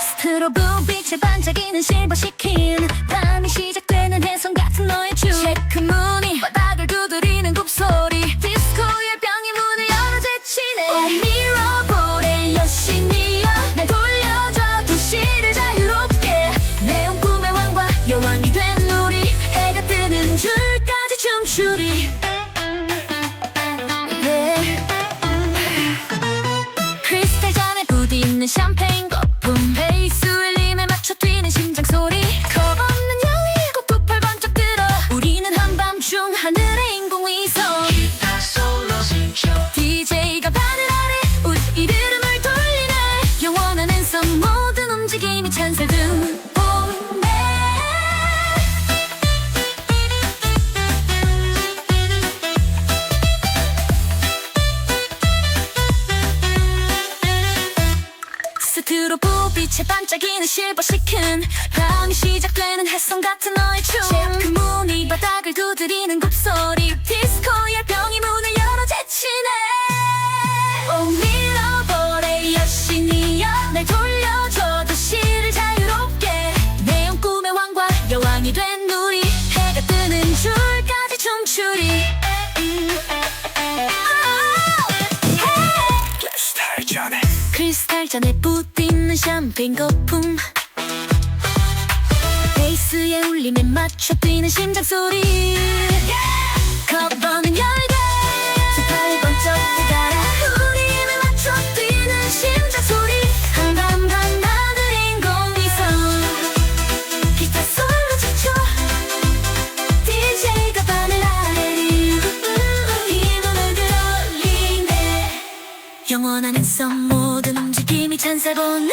스트로브 빛에 반짝이는 실버 시 줄 스트로브 빛에 반짝이는 실버 시큰 밤이 시작되는 햇성 같은 너의 춤. 체크무늬 바닥을 두드리는 굽소리. 디스코의 병이 문을 열어 제치네. 오 밀어버려 여신이여. 날 돌려줘 도 시를 자유롭게. 내온 꿈의 왕과 여왕이 된 우리. 해가 뜨는 줄까지 춤추리. 스타일 전에 크리스탈 잔에 부딪는 샴페인 거품. 베이스의 울림에 맞춰 뛰는 심장 소리. 겁없는 열대 앤썸 모든 움직임이 찬살 보내